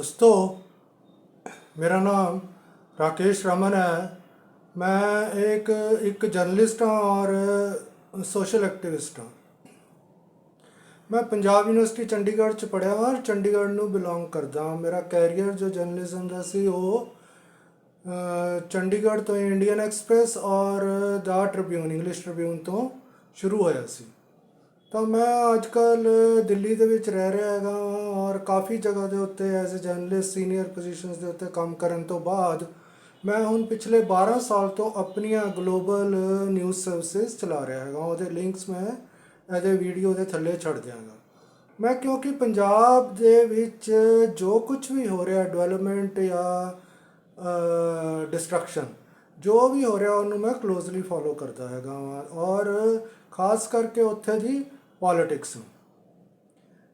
ਦੋਸਤੋ ਮੇਰਾ ਨਾਮ ਰਾਕੇਸ਼ ਰਮਨ ਹੈ ਮੈਂ ਇੱਕ ਇੱਕ ਜਰਨਲਿਸਟ ਹਾਂ ਔਰ ਸੋਸ਼ਲ ਐਕਟੀਵਿਸਟ ਹਾਂ ਮੈਂ ਪੰਜਾਬ ਯੂਨੀਵਰਸਿਟੀ ਚੰਡੀਗੜ੍ਹ ਚ ਪੜ੍ਹਿਆ ਔਰ ਚੰਡੀਗੜ੍ਹ ਨੂੰ ਬਿਲੋਂਗ ਕਰਦਾ ਹਾਂ ਮੇਰਾ ਕੈਰੀਅਰ ਜੋ ਜਰਨਲਿਜ਼ਮ ਦਾ ਸੀ ਉਹ ਚੰਡੀਗੜ੍ਹ ਤੋਂ ਇੰਡੀਅਨ ਐਕਸਪ੍ਰੈਸ ਔਰ ਦਾ ਟ੍ਰਿਬਿਊਨ ਇੰਗਲਿਸ਼ ਟ੍ਰਿਬਿਊਨ ਤੋਂ ਸ਼ੁਰੂ ਹੋਇਆ ਸੀ ਤਾਂ ਮੈਂ ਅੱਜ ਕੱਲ ਦਿੱਲੀ ਦੇ ਵਿੱਚ ਰਹਿ ਰਿਹਾ ਹੈਗਾ ਹਾਂ ਔਰ ਕਾਫੀ ਜਗ੍ਹਾ ਦੇ ਉੱਤੇ as a journalist senior positions ਦੇ ਉੱਤੇ ਕੰਮ ਕਰਨ ਤੋਂ ਬਾਅਦ ਮੈਂ ਹੁਣ ਪਿਛਲੇ 12 ਸਾਲ ਤੋਂ ਆਪਣੀਆਂ ਗਲੋਬਲ ਨਿਊਜ਼ ਸਰਵਿਸਿਜ਼ ਚਲਾ ਰਿਹਾ ਹੈਗਾ। ਉਹਦੇ ਲਿੰਕਸ ਮੈਂ ਇਹਦੇ ਵੀਡੀਓ ਦੇ ਥੱਲੇ ਛੱਡ ਦਿਆਂਗਾ। ਮੈਂ ਕਿਉਂਕਿ ਪੰਜਾਬ ਦੇ ਵਿੱਚ ਜੋ ਕੁਝ ਵੀ ਹੋ ਰਿਹਾ ਡਿਵੈਲਪਮੈਂਟ ਜਾਂ ਡਿਸਟਰਕਸ਼ਨ ਜੋ ਵੀ ਹੋ ਰਿਹਾ, ਉਹਨੂੰ ਮੈਂ ਕਲੋਜ਼ਲੀ ਫੋਲੋ ਕਰਦਾ ਹੈਗਾ ਵਾਂ। ਔਰ ਖਾਸ ਕਰਕੇ ਉੱਥੇ ਦੀ ਪੋਲਿਟਿਕਸ ਨੂੰ।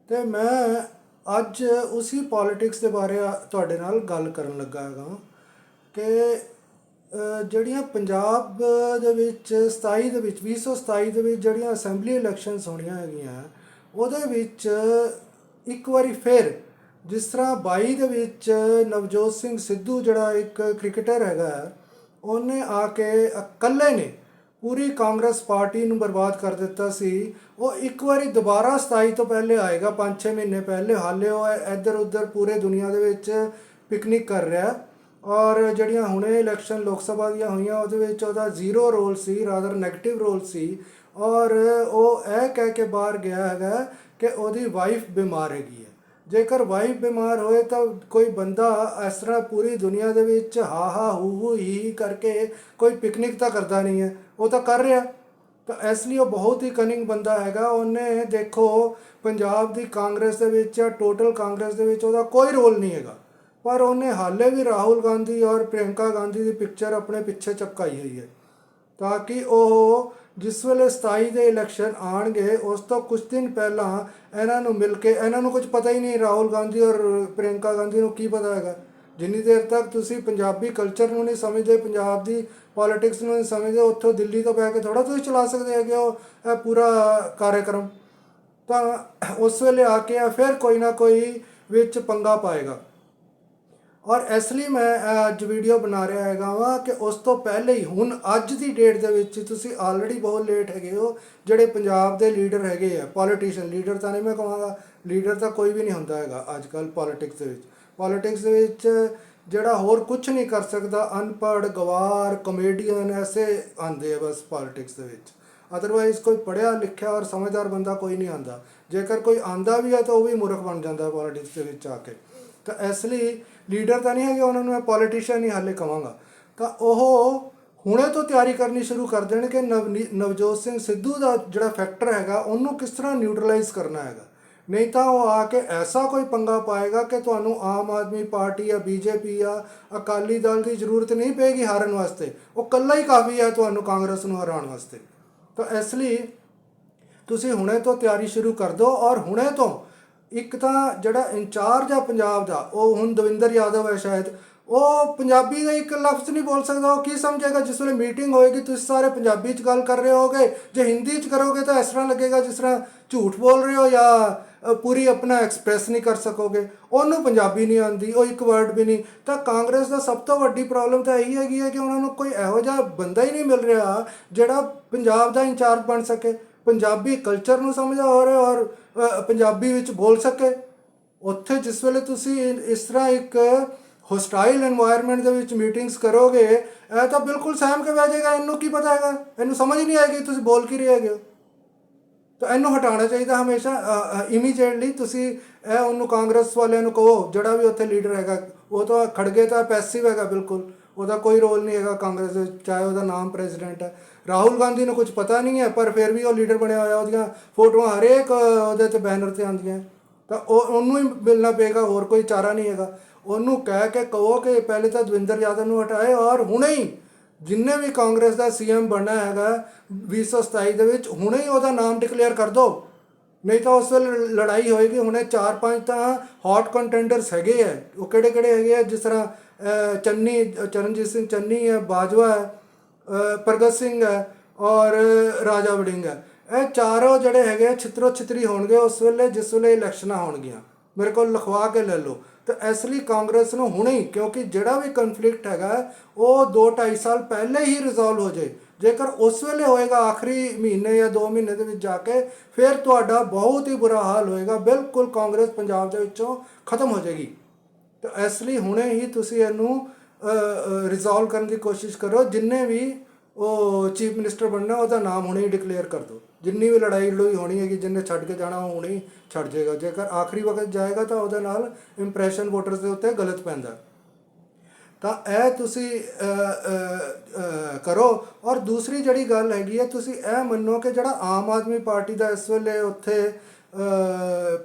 ਤੇ ਮੈਂ ਅੱਜ ਉਸੇ ਪੋਲਿਟਿਕਸ ਦੇ ਬਾਰੇ ਤੁਹਾਡੇ ਨਾਲ ਗੱਲ ਕਰਨ ਲੱਗਾ ਹੈਗਾ ਕਿ ਜਿਹੜੀਆਂ ਪੰਜਾਬ ਦੇ ਵਿੱਚ 27 ਦੇ ਵਿੱਚ 2027 ਦੇ ਵਿੱਚ ਜਿਹੜੀਆਂ ਅਸੈਂਬਲੀ ਇਲੈਕਸ਼ਨਸ ਹੋਣੀਆਂ ਹੈਗੀਆਂ, ਉਹਦੇ ਵਿੱਚ ਇੱਕ ਵਾਰੀ ਫਿਰ ਜਿਸ ਤਰ੍ਹਾਂ 22 ਦੇ ਵਿੱਚ ਨਵਜੋਤ ਸਿੰਘ ਸਿੱਧੂ ਜਿਹੜਾ ਇੱਕ ਕ੍ਰਿਕਟਰ ਹੈਗਾ, ਉਹਨੇ ਆ ਕੇ ਇਕੱਲੇ ਨੇ ਪੂਰੀ ਕਾਂਗਰਸ ਪਾਰਟੀ ਨੂੰ ਬਰਬਾਦ ਕਰ ਦਿੱਤਾ ਸੀ। ਉਹ ਇੱਕ ਵਾਰੀ ਦੁਬਾਰਾ 27 ਤੋਂ ਪਹਿਲੇ ਆਏਗਾ 5-6 ਮਹੀਨੇ ਪਹਿਲੇ। ਹਾਲੇ ਉਹ ਇੱਧਰ ਉੱਧਰ ਪੂਰੇ ਦੁਨੀਆ ਦੇ ਵਿੱਚ ਪਿਕਨਿਕ ਕਰ ਰਿਹਾ ਔਰ ਜਿਹੜੀਆਂ ਹੁਣੇ ਇਲੈਕਸ਼ਨ ਲੋਕ ਸਭਾ ਦੀਆਂ ਹੋਈਆਂ, ਉਹਦੇ ਵਿੱਚ ਉਹਦਾ ਜ਼ੀਰੋ ਰੋਲ ਸੀ ਰਾਦਰ 네ਗੇਟਿਵ ਰੋਲ ਸੀ। ਔਰ ਉਹ ਇਹ ਕਹਿ ਕੇ ਬਾਹਰ ਗਿਆ ਹੈਗਾ ਕਿ ਉਹਦੀ ਵਾਈਫ ਬਿਮਾਰ ਹੈਗੀ ਹੈ। ਜੇਕਰ ਵਾਈਫ ਬਿਮਾਰ ਹੋਏ ਤਾਂ ਕੋਈ ਬੰਦਾ ਇਸ ਤਰ੍ਹਾਂ ਪੂਰੀ ਦੁਨੀਆ ਦੇ ਵਿੱਚ ਹਾ ਹਾ ਹੂ ਹੂ ਹੀ ਹੀ ਕਰਕੇ ਕੋਈ ਪਿਕਨਿਕ ਤਾਂ ਕਰਦਾ ਨਹੀਂ ਹੈ। ਉਹ ਤਾਂ ਕਰ ਰਿਹਾ। ਤਾਂ ਇਸ ਲਈ ਉਹ ਬਹੁਤ ਹੀ ਕਨਿੰਗ ਬੰਦਾ ਹੈਗਾ। ਉਹਨੇ, ਦੇਖੋ, ਪੰਜਾਬ ਦੀ ਕਾਂਗਰਸ ਦੇ ਵਿੱਚ ਜਾਂ ਟੋਟਲ ਕਾਂਗਰਸ ਦੇ ਵਿੱਚ ਉਹਦਾ ਕੋਈ ਰੋਲ ਨਹੀਂ ਹੈਗਾ। ਪਰ ਉਹਨੇ ਹਾਲੇ ਵੀ ਰਾਹੁਲ ਗਾਂਧੀ ਔਰ ਪ੍ਰਿਯੰਕਾ ਗਾਂਧੀ ਦੀ ਪਿਕਚਰ ਆਪਣੇ ਪਿੱਛੇ ਚਪਕਾਈ ਹੋਈ ਹੈ। ਤਾਂ ਕਿ ਉਹ ਜਿਸ ਵੇਲੇ 27 ਦੇ ਇਲੈਕਸ਼ਨ ਆਣਗੇ ਉਸ ਤੋਂ ਕੁਝ ਦਿਨ ਪਹਿਲਾਂ ਇਹਨਾਂ ਨੂੰ ਮਿਲ ਕੇ, ਇਹਨਾਂ ਨੂੰ ਕੁਝ ਪਤਾ ਹੀ ਨਹੀਂ ਰਾਹੁਲ ਗਾਂਧੀ ਔਰ ਪ੍ਰਿਯੰਕਾ ਗਾਂਧੀ ਨੂੰ ਕੀ ਪਤਾ ਹੈਗਾ। ਜਿੰਨੀ ਦੇਰ ਤੱਕ ਤੁਸੀਂ ਪੰਜਾਬੀ ਕਲਚਰ ਨੂੰ ਨਹੀਂ ਸਮਝਦੇ, ਪੰਜਾਬ ਦੀ ਪੋਲਿਟਿਕਸ ਨੂੰ ਨਹੀਂ ਸਮਝਦੇ, ਉੱਥੋਂ ਦਿੱਲੀ ਤੋਂ ਬਹਿ ਕੇ ਥੋੜਾ ਤੁਸੀਂ ਚਲਾ ਸਕਦੇ ਹੈਗੇ ਉਹ ਇਹ ਪੂਰਾ ਕਾਰਜਕ੍ਰਮ ਤਾਂ ਉਸ ਵੇਲੇ ਆ ਕੇ ਇਹ ਫਿਰ ਕੋਈ ਨਾ ਕੋਈ ਵਿੱਚ ਪੰਗਾ ਪਾਏਗਾ। ਔਰ ਇਸ ਲਈ ਮੈਂ ਅੱਜ ਵੀਡੀਓ ਬਣਾ ਰਿਹਾ ਹੈਗਾ ਵਾ ਕਿ ਉਸ ਤੋਂ ਪਹਿਲੇ ਹੀ ਹੁਣ ਅੱਜ ਦੀ ਡੇਟ ਦੇ ਵਿੱਚ ਤੁਸੀਂ ਆਲਰੇਡੀ ਬਹੁਤ ਲੇਟ ਹੈਗੇ ਹੋ, ਜਿਹੜੇ ਪੰਜਾਬ ਦੇ ਲੀਡਰ ਹੈਗੇ ਆ ਪੋਲੀਟੀਸ਼ੀਅਨ ਲੀਡਰ ਤਾਂ ਨਹੀਂ ਮੈਂ ਕਹਾਂਗਾ ਲੀਡਰ ਤਾਂ ਕੋਈ ਵੀ ਨਹੀਂ ਹੁੰਦਾ ਹੈਗਾ ਅੱਜ ਕੱਲ ਪੋਲਿਟਿਕਸ ਦੇ ਵਿੱਚ। ਪੋਲਿਟਿਕਸ ਦੇ ਵਿੱਚ ਜਿਹੜਾ ਹੋਰ ਕੁਝ ਨਹੀਂ ਕਰ ਸਕਦਾ, ਅਨਪੜ੍ਹ, ਗਵਾਰ ਕਮੇਡੀਅਨ ਐਸੇ ਆਂਦੇ ਆ ਬਸ ਪੋਲਿਟਿਕਸ ਦੇ ਵਿੱਚ। ਅਦਰਵਾਈਜ਼ ਕੋਈ ਪੜ੍ਹਿਆ, ਲਿਖਿਆ ਔਰ ਸਮਝਦਾਰ ਬੰਦਾ ਕੋਈ ਨਹੀਂ ਆਂਦਾ ਜੇਕਰ ਕੋਈ ਆਂਦਾ ਵੀ ਹੈ ਤਾਂ ਉਹ ਵੀ ਮੂਰਖ ਬਣ ਜਾਂਦਾ ਪੋਲਿਟਿਕਸ ਦੇ ਵਿੱਚ ਆ ਕੇ। ਤਾਂ ਇਸ ਲਈ ਲੀਡਰ ਤਾਂ ਨਹੀਂ ਹੈਗੇ, ਉਹਨਾਂ ਨੂੰ ਮੈਂ ਪੋਲੀਟੀਸ਼ੀਅਨ ਹੀ ਹਾਲੇ ਕਵਾਂਗਾ। ਤਾਂ ਉਹ ਹੁਣੇ ਤੋਂ ਤਿਆਰੀ ਕਰਨੀ ਸ਼ੁਰੂ ਕਰ ਦੇਣ ਕਿ ਨਵ- ਨਵਜੋਤ ਸਿੰਘ ਸਿੱਧੂ ਦਾ ਜਿਹੜਾ ਫੈਕਟਰ ਹੈਗਾ, ਉਹਨੂੰ ਕਿਸ ਤਰ੍ਹਾਂ ਨਿਊਟਰਲਾਈਜ਼ ਕਰਨਾ ਹੈਗਾ? ਨਹੀਂ ਤਾਂ ਉਹ ਆ ਕੇ ਐਸਾ ਕੋਈ ਪੰਗਾ ਪਾਏਗਾ ਕਿ ਤੁਹਾਨੂੰ ਆਮ ਆਦਮੀ ਪਾਰਟੀ ਜਾਂ ਬੀਜੇਪੀ ਜਾਂ ਅਕਾਲੀ ਦਲ ਦੀ ਜ਼ਰੂਰਤ ਨਹੀਂ ਪਏਗੀ ਹਾਰਨ ਵਾਸਤੇ। ਉਹ ਕੱਲਾ ਹੀ ਕਾਫੀ ਹੈ ਤੁਹਾਨੂੰ ਕਾਂਗਰਸ ਨੂੰ ਹਰਾਉਣ ਵਾਸਤੇ। ਤਾਂ ਇਸ ਲਈ ਤੁਸੀਂ ਹੁਣੇ ਤੋਂ ਤਿਆਰੀ ਸ਼ੁਰੂ ਕਰ ਦਿਓ ਔਰ ਹੁਣੇ ਤੋਂ ਇੱਕ ਤਾਂ ਜਿਹੜਾ ਇੰਚਾਰਜ ਆ ਪੰਜਾਬ ਦਾ, ਉਹ ਹੁਣ ਦਵਿੰਦਰ ਯਾਦਵ ਹੈ ਸ਼ਾਇਦ, ਉਹ ਪੰਜਾਬੀ ਦਾ ਇੱਕ ਲਫ਼ਜ਼ ਨਹੀਂ ਬੋਲ ਸਕਦਾ, ਉਹ ਕੀ ਸਮਝੇਗਾ? ਜਿਸ ਵੇਲੇ ਮੀਟਿੰਗ ਹੋਏਗੀ, ਤੁਸੀਂ ਸਾਰੇ ਪੰਜਾਬੀ 'ਚ ਗੱਲ ਕਰ ਰਹੇ ਹੋਗੇ, ਜੇ ਹਿੰਦੀ 'ਚ ਕਰੋਗੇ ਤਾਂ ਇਸ ਤਰ੍ਹਾਂ ਲੱਗੇਗਾ ਜਿਸ ਤਰ੍ਹਾਂ ਝੂਠ ਬੋਲ ਰਹੇ ਹੋ ਜਾਂ ਪੂਰੀ ਆਪਣਾ ਐਕਸਪ੍ਰੈਸ ਨਹੀਂ ਕਰ ਸਕੋਗੇ। ਉਹਨੂੰ ਪੰਜਾਬੀ ਨਹੀਂ ਆਉਂਦੀ, ਉਹ ਇੱਕ ਵਰਡ ਵੀ ਨਹੀਂ। ਤਾਂ ਕਾਂਗਰਸ ਦਾ ਸਭ ਤੋਂ ਵੱਡੀ ਪ੍ਰੋਬਲਮ ਤਾਂ ਇਹੀ ਹੈਗੀ ਹੈ ਕਿ ਉਹਨਾਂ ਨੂੰ ਕੋਈ ਇਹੋ ਜਿਹਾ ਬੰਦਾ ਹੀ ਨਹੀਂ ਮਿਲ ਰਿਹਾ ਜਿਹੜਾ ਪੰਜਾਬ ਦਾ ਇੰਚਾਰਜ ਬਣ ਸਕੇ। ਪੰਜਾਬੀ ਕਲਚਰ ਨੂੰ ਸਮਝਾ ਔਰ ਔਰ ਪੰਜਾਬੀ ਵਿੱਚ ਬੋਲ ਸਕੇ। ਉੱਥੇ ਜਿਸ ਵੇਲੇ ਤੁਸੀਂ ਇਸ ਤਰ੍ਹਾਂ ਇੱਕ ਹੋਸਟਾਈਲ এনवायरमेंट ਦੇ ਵਿੱਚ ਮੀਟਿੰਗਸ ਕਰੋਗੇ, ਇਹ ਤਾਂ ਬਿਲਕੁਲ ਸਹਿਮ ਕੇ ਬਹਿ ਜਾਏਗਾ। ਇਹਨੂੰ ਕੀ ਪਤਾ ਹੈਗਾ? ਇਹਨੂੰ ਸਮਝ ਨਹੀਂ ਆਏਗੀ ਤੁਸੀਂ ਬੋਲ ਕੀ ਰਹੇ ਹੋ। ਤਾਂ ਇਹਨੂੰ ਹਟਾਉਣਾ ਚਾਹੀਦਾ ਹਮੇਸ਼ਾ ਇਮੀਡੀਏਟਲੀ ਤੁਸੀਂ ਇਹ ਉਹਨੂੰ ਕਾਂਗਰਸ ਵਾਲਿਆਂ ਨੂੰ ਕਹੋ, ਜਿਹੜਾ ਵੀ ਉੱਥੇ ਲੀਡਰ ਹੈਗਾ, ਉਹ ਤਾਂ ਖੜਗੇ ਤਾਂ ਪੈਸਿਵ ਹੈਗਾ ਬਿਲਕੁਲ, ਉਹਦਾ ਕੋਈ ਰੋਲ ਨਹੀਂ ਹੈਗਾ ਕਾਂਗਰਸ ਦੇ ਚਾਹੇ ਉਹਦਾ ਨਾਮ ਪ੍ਰੈਜ਼ੀਡੈਂਟ ਹੈ। ਰਾਹੁਲ ਗਾਂਧੀ ਨੂੰ ਕੁਝ ਪਤਾ ਨਹੀਂ ਹੈ, ਪਰ ਫਿਰ ਵੀ ਉਹ ਲੀਡਰ ਬਣਿਆ ਹੋਇਆ, ਉਹਦੀਆਂ ਫੋਟੋਆਂ ਹਰੇਕ ਉਹਦੇ ਤੇ ਬੈਨਰ ਤੇ ਆਉਂਦੀਆਂ। ਤਾਂ ਉਹ, ਉਹਨੂੰ ਹੀ ਮਿਲਣਾ ਪਏਗਾ, ਹੋਰ ਕੋਈ ਚਾਰਾ ਨਹੀਂ ਹੈਗਾ। ਉਹਨੂੰ ਕਹਿ ਕੇ ਕਹੋ ਕਿ ਪਹਿਲੇ ਤਾਂ ਦਵਿੰਦਰ ਯਾਦਵ ਨੂੰ ਹਟਾਏ ਔਰ ਹੁਣੇ ਹੀ ਜਿੰਨੇ ਵੀ ਕਾਂਗਰਸ ਦਾ ਸੀਐਮ ਬਣਨਾ ਹੈਗਾ 2027 ਦੇ ਵਿੱਚ ਹੁਣੇ ਹੀ ਉਹਦਾ ਨਾਮ ਡਿਕਲੇਅਰ ਕਰ ਦਿਓ ਨਹੀਂ ਤਾਂ ਉਸ ਵੇਲੇ ਲੜਾਈ ਹੋਏਗੀ ਹੁਣੇ 4-5 ਤਾਂ ਹੌਟ ਕੰਟੈਂਡਰਸ ਹੈਗੇ ਆ। ਉਹ ਕਿਹੜੇ ਕਿਹੜੇ ਹੈਗੇ ਆ? ਜਿਸ ਤਰ੍ਹਾਂ ਚੰਨੀ ਚਰਨਜੀਤ ਸਿੰਘ ਚੰਨੀ ਹੈ ਬਾਜਵਾ ਹੈ ਪ੍ਰਗਤ ਸਿੰਘ ਹੈ ਔਰ ਰਾਜਾ ਵੜਿੰਗ ਹੈ। ਇਹ ਚਾਰੋਂ ਜਿਹੜੇ ਹੈਗੇ ਆ, ਛਿੱਤਰੋ ਛਿੱਤਰੀ ਹੋਣਗੇ ਉਸ ਵੇਲੇ ਜਿਸ ਵੇਲੇ ਇਲੈਕਸ਼ਨਾਂ ਹੋਣਗੀਆਂ। ਮੇਰੇ ਕੋਲ ਲਿਖਵਾ ਕੇ ਲੈ ਲਓ। ਤਾਂ ਇਸ ਲਈ ਕਾਂਗਰਸ ਨੂੰ ਹੁਣੇ ਹੀ, ਕਿਉਂਕਿ ਜਿਹੜਾ ਵੀ ਕਨਫਲਿਕਟ ਹੈਗਾ, ਉਹ 2-2.5 ਸਾਲ ਪਹਿਲੇ ਹੀ ਰਿਜ਼ੋਲਵ ਹੋ ਜਾਏ ਜੇਕਰ ਉਸ ਵੇਲੇ ਹੋਏਗਾ, ਆਖਰੀ ਮਹੀਨੇ ਜਾਂ 2 ਮਹੀਨੇ ਦੇ ਵਿੱਚ ਜਾ ਕੇ, ਫਿਰ ਤੁਹਾਡਾ ਬਹੁਤ ਹੀ ਬੁਰਾ ਹਾਲ ਹੋਏਗਾ। ਬਿਲਕੁਲ ਕਾਂਗਰਸ ਪੰਜਾਬ ਦੇ ਵਿੱਚੋਂ ਖਤਮ ਹੋ ਜਾਏਗੀ। ਤਾਂ ਇਸ ਲਈ ਹੁਣੇ ਹੀ ਤੁਸੀਂ ਇਹਨੂੰ ਰਿਜ਼ੋਲਵ ਕਰਨ ਦੀ ਕੋਸ਼ਿਸ਼ ਕਰੋ। ਜਿੰਨੇ ਵੀ ਉਹ ਚੀਫ ਮਿਨਿਸਟਰ ਬਣਨਾ, ਉਹਦਾ ਨਾਮ ਹੁਣੇ ਹੀ ਡਿਕਲੇਅਰ ਕਰ ਦਿਓ। ਜਿੰਨੀ ਵੀ ਲੜਾਈ ਲੜੋਈ ਹੋਣੀ ਹੈਗੀ ਜਿੰਨੇ ਛੱਡ ਕੇ ਜਾਣਾ, ਉਹ ਹੁਣੇ ਛੱਡ ਜਾਏਗਾ। ਜੇਕਰ ਆਖਰੀ ਵਕਤ ਜਾਏਗਾ ਤਾਂ ਉਹਦੇ ਨਾਲ ਇੰਪ੍ਰੈਸ਼ਨ ਵੋਟਰਸ ਦੇ ਉੱਤੇ ਗਲਤ ਪੈਂਦਾ। ਤਾਂ ਇਹ ਤੁਸੀਂ ਕਰੋ। ਔਰ ਦੂਸਰੀ ਜਿਹੜੀ ਗੱਲ ਹੈਗੀ ਹੈ, ਤੁਸੀਂ ਇਹ ਮੰਨੋ ਕਿ ਜਿਹੜਾ ਆਮ ਆਦਮੀ ਪਾਰਟੀ ਦਾ ਇਸ ਵੇਲੇ ਉੱਥੇ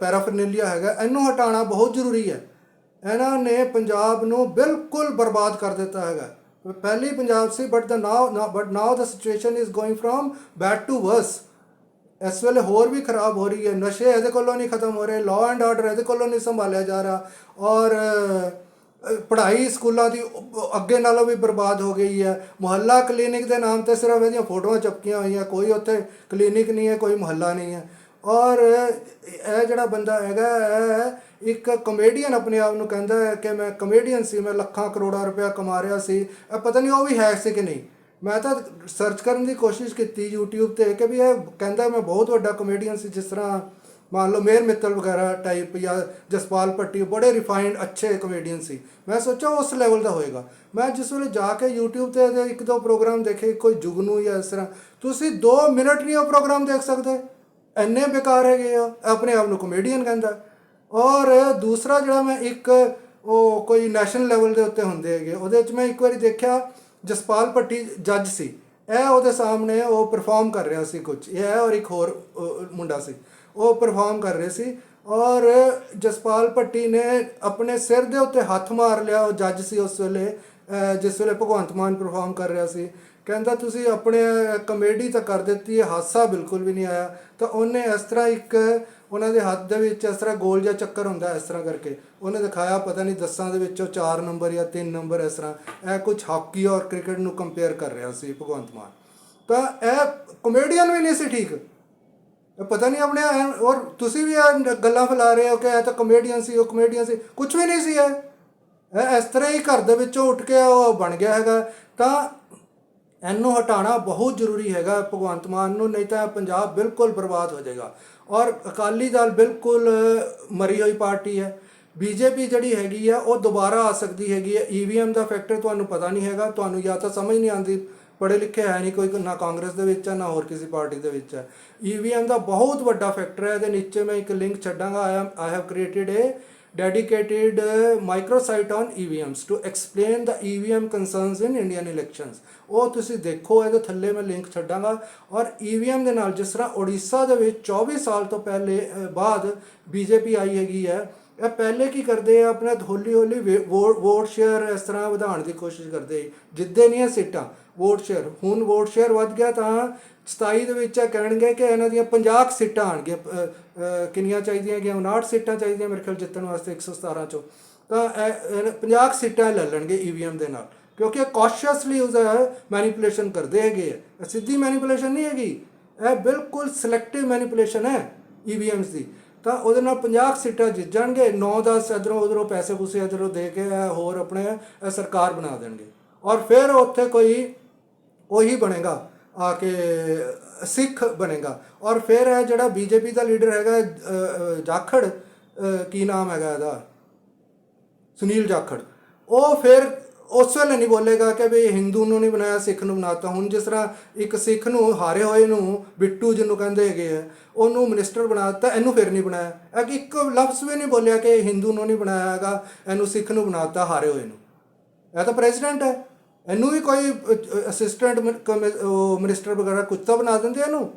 ਪੈਰਾਫਰਨੇਲੀਆ ਹੈਗਾ, ਇਹਨੂੰ ਹਟਾਉਣਾ ਬਹੁਤ ਜ਼ਰੂਰੀ ਹੈ। ਇਹਨਾਂ ਨੇ ਪੰਜਾਬ ਨੂੰ ਬਿਲਕੁਲ ਬਰਬਾਦ ਕਰ ਦਿੱਤਾ ਹੈਗਾ। ਪਹਿਲੀ ਪੰਜਾਬ ਸੀ but the now but now the situation is going from bad to worse ਇਸ ਵੇਲੇ ਹੋਰ ਵੀ ਖਰਾਬ ਹੋ ਰਹੀ ਹੈ। ਨਸ਼ੇ ਇਹਦੇ ਕੋਲੋਂ ਨਹੀਂ ਖਤਮ ਹੋ ਰਹੇ। ਲਾਅ ਐਂਡ ਆਰਡਰ ਇਹਦੇ ਕੋਲੋਂ ਨਹੀਂ ਸੰਭਾਲਿਆ ਜਾ ਰਿਹਾ। ਔਰ ਪੜ੍ਹਾਈ ਸਕੂਲਾਂ ਦੀ ਅੱਗੇ ਨਾਲੋਂ ਵੀ ਬਰਬਾਦ ਹੋ ਗਈ ਹੈ। ਮੁਹੱਲਾ ਕਲੀਨਿਕ ਦੇ ਨਾਮ ਤੇ ਸਿਰਫ ਇਹਦੀਆਂ ਫੋਟੋਆਂ ਚਪਕੀਆਂ ਹੋਈਆਂ। ਕੋਈ ਉੱਥੇ ਕਲੀਨਿਕ ਨਹੀਂ ਹੈ, ਕੋਈ ਮੁਹੱਲਾ ਨਹੀਂ ਹੈ। ਔਰ, ਇਹ ਜਿਹੜਾ ਬੰਦਾ ਹੈਗਾ, ਇਹ ਇੱਕ ਕਮੇਡੀਅਨ ਆਪਣੇ ਆਪ ਨੂੰ ਕਹਿੰਦਾ ਹੈ ਕਿ ਮੈਂ ਕਮੇਡੀਅਨ ਸੀ, ਮੈਂ ਲੱਖਾਂ ਕਰੋੜਾਂ ਰੁਪਇਆ ਕਮਾ ਰਿਹਾ ਸੀ। ਇਹ ਪਤਾ ਨਹੀਂ ਉਹ ਵੀ ਹੈ ਸੀ ਕਿ ਨਹੀਂ। ਮੈਂ ਤਾਂ ਸਰਚ ਕਰਨ ਦੀ ਕੋਸ਼ਿਸ਼ ਕੀਤੀ YouTube ਤੇ ਕਿ ਵੀ ਇਹ ਕਹਿੰਦਾ ਮੈਂ ਬਹੁਤ ਵੱਡਾ ਕਮੇਡੀਅਨ ਸੀ, ਜਿਸ ਤਰ੍ਹਾਂ ਮੰਨ ਲਓ ਮੇਰ ਮਿੱਤਲ ਵਗੈਰਾ ਟਾਈਪ ਜਾਂ ਜਸਪਾਲ ਭੱਟੀ ਬੜੇ ਰਿਫਾਈਨਡ ਅੱਛੇ ਕਮੇਡੀਅਨ ਸੀ। ਮੈਂ ਸੋਚਿਆ ਉਸ ਲੈਵਲ ਦਾ ਹੋਏਗਾ। ਮੈਂ ਜਿਸ ਵੇਲੇ ਜਾ ਕੇ YouTube ਤੇ ਇੱਕ ਦੋ ਪ੍ਰੋਗਰਾਮ ਦੇਖੇ, ਕੋਈ ਜੁਗਨੂ ਜਾਂ ਇਸ ਤਰ੍ਹਾਂ, ਤੁਸੀਂ 2 ਮਿੰਟ ਨਹੀਂ ਉਹ ਪ੍ਰੋਗਰਾਮ ਦੇਖ ਸਕਦੇ। ਇੰਨੇ ਬੇਕਾਰ ਹੈਗੇ ਆ। ਆਪਣੇ ਆਪ ਨੂੰ ਕਮੇਡੀਅਨ ਕਹਿੰਦਾ। ਔਰ ਦੂਸਰਾ ਜਿਹੜਾ ਮੈਂ ਇੱਕ ਉਹ ਕੋਈ ਨੈਸ਼ਨਲ ਲੈਵਲ ਦੇ ਉੱਤੇ ਹੁੰਦੇ ਹੈਗੇ, ਉਹਦੇ ਵਿੱਚ ਮੈਂ ਇੱਕ ਵਾਰੀ ਦੇਖਿਆ, ਜਸਪਾਲ ਭੱਟੀ ਜੱਜ ਸੀ। ਇਹ ਉਹਦੇ ਸਾਹਮਣੇ ਉਹ ਪਰਫਾਰਮ ਕਰ ਰਿਹਾ ਸੀ ਕੁਝ ਇਹ ਔਰ ਇੱਕ ਹੋਰ ਮੁੰਡਾ ਸੀ। ਉਹ ਪਰਫਾਰਮ ਕਰ ਰਹੇ ਸੀ ਔਰ ਜਸਪਾਲ ਭੱਟੀ ਨੇ ਆਪਣੇ ਸਿਰ ਦੇ ਉੱਤੇ ਹੱਥ ਮਾਰ ਲਿਆ। ਉਹ ਜੱਜ ਸੀ ਉਸ ਵੇਲੇ ਜਿਸ ਵੇਲੇ ਭਗਵੰਤ ਮਾਨ ਪਰਫਾਰਮ ਕਰ ਰਿਹਾ ਸੀ। ਕਹਿੰਦਾ, ਤੁਸੀਂ ਆਪਣੇ ਕਮੇਡੀ ਤਾਂ ਕਰ ਦਿੱਤੀ ਹੈ, ਹਾਸਾ ਬਿਲਕੁਲ ਵੀ ਨਹੀਂ ਆਇਆ। ਤਾਂ ਉਹਨੇ ਇਸ ਤਰ੍ਹਾਂ ਇੱਕ ਉਹਨਾਂ ਦੇ ਹੱਥ ਦੇ ਵਿੱਚ ਇਸ ਤਰ੍ਹਾਂ ਗੋਲ ਜਾਂ ਚੱਕਰ ਹੁੰਦਾ ਇਸ ਤਰ੍ਹਾਂ ਕਰਕੇ। ਉਹਨੇ ਦਿਖਾਇਆ ਪਤਾ ਨਹੀਂ ਦਸਾਂ ਦੇ ਵਿੱਚੋਂ 4 ਨੰਬਰ ਜਾਂ 3 ਨੰਬਰ ਇਸ ਤਰ੍ਹਾਂ। ਇਹ ਕੁਝ ਹਾਕੀ ਔਰ ਕ੍ਰਿਕਟ ਨੂੰ ਕੰਪੇਅਰ ਕਰ ਰਿਹਾ ਸੀ ਭਗਵੰਤ ਮਾਨ। ਤਾਂ ਇਹ ਕਮੇਡੀਅਨ ਵੀ ਨਹੀਂ ਸੀ ਠੀਕ। ਇਹ ਪਤਾ ਨਹੀਂ ਆਪਣੇ ਐਂ- ਔਰ ਤੁਸੀਂ ਵੀ ਇਹ ਗੱਲਾਂ ਫੈਲਾ ਰਹੇ ਹੋ ਕਿ ਇਹ ਤਾਂ ਕਮੇਡੀਅਨ ਸੀ, ਉਹ ਕਮੇਡੀਅਨ ਸੀ। ਕੁਝ ਵੀ ਨਹੀਂ ਸੀ ਇਹ ਇਸ ਤਰ੍ਹਾਂ ਹੀ ਘਰ ਦੇ ਵਿੱਚੋਂ ਉੱਠ ਕੇ ਉਹ ਬਣ ਗਿਆ ਹੈਗਾ। ਤਾਂ ਇਹਨੂੰ ਹਟਾਉਣਾ ਬਹੁਤ ਜ਼ਰੂਰੀ ਹੈਗਾ ਭਗਵੰਤ ਮਾਨ ਨੂੰ, ਨਹੀਂ ਤਾਂ ਪੰਜਾਬ ਬਿਲਕੁਲ ਬਰਬਾਦ ਹੋ ਜਾਏਗਾ। ਔਰ ਅਕਾਲੀ ਦਲ ਬਿਲਕੁਲ ਮਰੀ ਹੋਈ ਪਾਰਟੀ ਹੈ। ਬੀਜੇਪੀ ਜਿਹੜੀ ਹੈਗੀ ਆ ਉਹ ਦੁਬਾਰਾ ਆ ਸਕਦੀ ਹੈਗੀ ਹੈ। ਈਵੀਐਮ ਦਾ ਫੈਕਟਰ ਤੁਹਾਨੂੰ ਪਤਾ ਨਹੀਂ ਹੈਗਾ, ਤੁਹਾਨੂੰ ਜਾਂ ਤਾਂ ਸਮਝ ਨਹੀਂ ਆਉਂਦੀ। ਪੜ੍ਹੇ ਲਿਖੇ ਹੈ ਨਹੀਂ ਕੋਈ, ਨਾ ਕਾਂਗਰਸ ਦੇ ਵਿੱਚ ਹੈ, ਨਾ ਹੋਰ ਕਿਸੇ ਪਾਰਟੀ ਦੇ ਵਿੱਚ ਹੈ। ਈਵੀਐਮ ਦਾ ਬਹੁਤ ਵੱਡਾ ਫੈਕਟਰ ਹੈ, ਇਹਦੇ ਨੀਚੇ ਮੈਂ ਇੱਕ link ਛੱਡਾਂਗਾ I I have created a dedicated uh, microsite on EVMs to explain the EVM concerns in Indian elections ਉਹ ਤੁਸੀਂ ਦੇਖੋ ਇਹਦੇ ਥੱਲੇ ਮੈਂ ਲਿੰਕ ਛੱਡਾਂਗਾ ਔਰ EVM ਦੇ ਨਾਲ ਜਿਸ ਤਰ੍ਹਾਂ ਉੜੀਸਾ ਦੇ ਵਿੱਚ 24 ਸਾਲ ਤੋਂ ਪਹਿਲੇ ਅਹ, ਬਾਅਦ ਬੀਜੇਪੀ ਆਈ ਹੈਗੀ ਹੈ ਇਹ ਪਹਿਲੇ ਕੀ ਕਰਦੇ ਆ, ਆਪਣਾ ਹੌਲੀ ਹੌਲੀ ਵੇ- ਵੋ- ਵੋਟ ਸ਼ੇਅਰ ਇਸ ਤਰ੍ਹਾਂ ਵਧਾਉਣ ਦੀ ਕੋਸ਼ਿਸ਼ ਕਰਦੇ ਜਿੱਦੇ ਨਹੀਂ ਹੈ ਸੀਟਾਂ, ਵੋਟ ਸ਼ੇਅਰ। ਹੁਣ ਵੋਟ ਸ਼ੇਅਰ ਵੱਧ ਗਿਆ ਤਾਂ 27 ਦੇ ਵਿੱਚ ਇਹ ਕਹਿਣਗੇ ਕਿ ਇਹਨਾਂ ਦੀਆਂ 50 ਕੁ ਸੀਟਾਂ ਆਣਗੀਆਂ ਕਿੰਨੀਆਂ ਚਾਹੀਦੀਆਂ ਹੈਗੀਆਂ 59 ਸੀਟਾਂ ਚਾਹੀਦੀਆਂ ਮੇਰੇ ਖਿਆਲ ਜਿੱਤਣ ਵਾਸਤੇ 117 ਚੋਂ। ਤਾਂ ਇਹ- ਇਹ 50 ਕੁ ਸੀਟਾਂ ਲੈ ਲੈਣਗੇ ਈਵੀਐਮ ਦੇ ਨਾਲ। ਕਿਉਂਕਿ ਇਹ ਕੌਸ਼ੀਅਸਲੀ ਉਹਦਾ ਮੈਨੀਪੂਲੇਸ਼ਨ ਕਰਦੇ ਹੈਗੇ ਆ। ਸਿੱਧੀ ਮੈਨੀਪੂਲੇਸ਼ਨ ਨਹੀਂ ਹੈਗੀ। ਇਹ ਬਿਲਕੁਲ ਸਿਲੈਕਟਿਵ ਮੈਨੀਪੂਲੇਸ਼ਨ ਹੈ ਈਵੀਐਮਸ ਦੀ। ਤਾਂ ਉਹਦੇ ਨਾਲ 50 ਕੁ ਸੀਟਾਂ ਜਿੱਤ ਜਾਣਗੇ 9-10 ਇਧਰੋਂ ਉਧਰੋਂ ਪੈਸੇ ਪੂਸੇ ਇਧਰੋਂ ਦੇ ਕੇ ਹੋਰ ਆਪਣੇ ਸਰਕਾਰ ਬਣਾ ਦੇਣਗੇ। ਔਰ ਫਿਰ ਉੱਥੇ ਕੋਈ ਉਹੀ ਬਣੇਗਾ, ਆ ਕੇ ਸਿੱਖ ਬਣੇਗਾ। ਔਰ ਫਿਰ ਇਹ ਜਿਹੜਾ ਬੀਜੇਪੀ ਦਾ ਲੀਡਰ ਹੈਗਾ ਜਾਖੜ ਕੀ ਨਾਮ ਹੈਗਾ ਇਹਦਾ? ਸੁਨੀਲ ਜਾਖੜ। ਉਹ ਫਿਰ ਉਸ ਵੇਲੇ ਨਹੀਂ ਬੋਲੇਗਾ ਕਿ ਵੀ ਹਿੰਦੂ ਨੂੰ ਨਹੀਂ ਬਣਾਇਆ, ਸਿੱਖ ਨੂੰ ਬਣਾਤਾ। ਹੁਣ ਜਿਸ ਤਰ੍ਹਾਂ ਇੱਕ ਸਿੱਖ ਨੂੰ ਹਾਰੇ ਹੋਏ ਨੂੰ ਬਿੱਟੂ ਜਿਹਨੂੰ ਕਹਿੰਦੇ ਹੈਗੇ ਆ, ਉਹਨੂੰ ਮਿਨਿਸਟਰ ਬਣਾਤਾ, ਇਹਨੂੰ ਫਿਰ ਨਹੀਂ ਬਣਾਇਆ। ਇਹ ਕਿ ਇੱਕ ਲਫ਼ਜ਼ ਵੀ ਨਹੀਂ ਬੋਲਿਆ ਕਿ ਹਿੰਦੂ ਨੂੰ ਨਹੀਂ ਬਣਾਇਆ ਹੈਗਾ, ਇਹਨੂੰ ਸਿੱਖ ਨੂੰ ਬਣਾਤਾ, ਹਾਰੇ ਹੋਏ ਨੂੰ। ਇਹ ਤਾਂ ਪ੍ਰੈਜ਼ੀਡੈਂਟ ਹੈ। ਇਹਨੂੰ ਵੀ ਕੋਈ ਅਸਿਸਟੈਂਟ ਮਿਨਿਸਟਰ ਵਗੈਰਾ ਕੁਝ ਤਾਂ ਬਣਾ ਦਿੰਦੇ ਇਹਨੂੰ।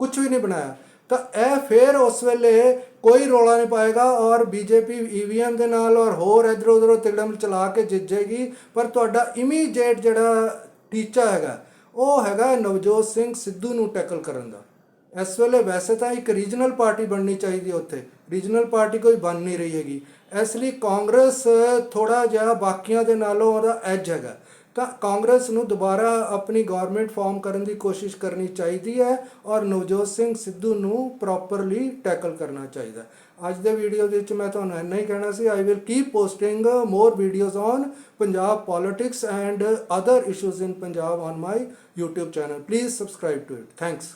ਕੁਝ ਵੀ ਨਹੀਂ ਬਣਾਇਆ। ਤਾਂ ਇਹ ਫਿਰ ਉਸ ਵੇਲੇ ਕੋਈ ਰੋਲਾ ਨਹੀਂ ਪਾਏਗਾ ਔਰ ਬੀਜੇਪੀ ਈਵੀਐਮ ਦੇ ਨਾਲ ਔਰ ਹੋਰ ਇਧਰ ਉਧਰੋਂ ਤਿਗੜਮ ਚਲਾ ਕੇ ਜਿੱਜੇਗੀ ਪਰ ਤੁਹਾਡਾ ਇਮੀਡੀਏਟ ਜਿਹੜਾ ਟੀਚਾ ਹੈਗਾ, ਉਹ ਹੈਗਾ ਨਵਜੋਤ ਸਿੰਘ ਸਿੱਧੂ ਨੂੰ ਟੈਕਲ ਕਰਨ ਦਾ। ਇਸ ਵੇਲੇ ਵੈਸੇ ਤਾਂ ਇੱਕ ਰੀਜਨਲ ਪਾਰਟੀ ਬਣਨੀ ਚਾਹੀਦੀ ਉੱਥੇ। ਰੀਜਨਲ ਪਾਰਟੀ ਕੋਈ ਬਣ ਨਹੀਂ ਰਹੀ ਹੈਗੀ। ਇਸ ਲਈ ਕਾਂਗਰਸ ਥੋੜਾ ਜਿਹਾ ਬਾਕੀਆਂ ਦੇ ਨਾਲੋਂ ਉਹਦਾ ਐਜ ਹੈਗਾ। ਤਾਂ ਕਾਂਗਰਸ ਨੂੰ ਦੁਬਾਰਾ ਆਪਣੀ ਗਵਰਨਮੈਂਟ ਫਾਰਮ ਕਰਨ ਦੀ ਕੋਸ਼ਿਸ਼ ਕਰਨੀ ਚਾਹੀਦੀ ਹੈ ਔਰ ਨਵਜੋਤ ਸਿੰਘ ਸਿੱਧੂ ਨੂੰ ਪ੍ਰੋਪਰਲੀ ਟੈਕਲ ਕਰਨਾ ਚਾਹੀਦਾ ਅੱਜ ਦੇ ਵੀਡੀਓ ਦੇ ਵਿੱਚ ਮੈਂ ਤੁਹਾਨੂੰ ਇੰਨਾ ਹੀ ਕਹਿਣਾ ਸੀ I will keep posting more videos on Punjab politics and other issues in Punjab on my YouTube channel please subscribe to it thanks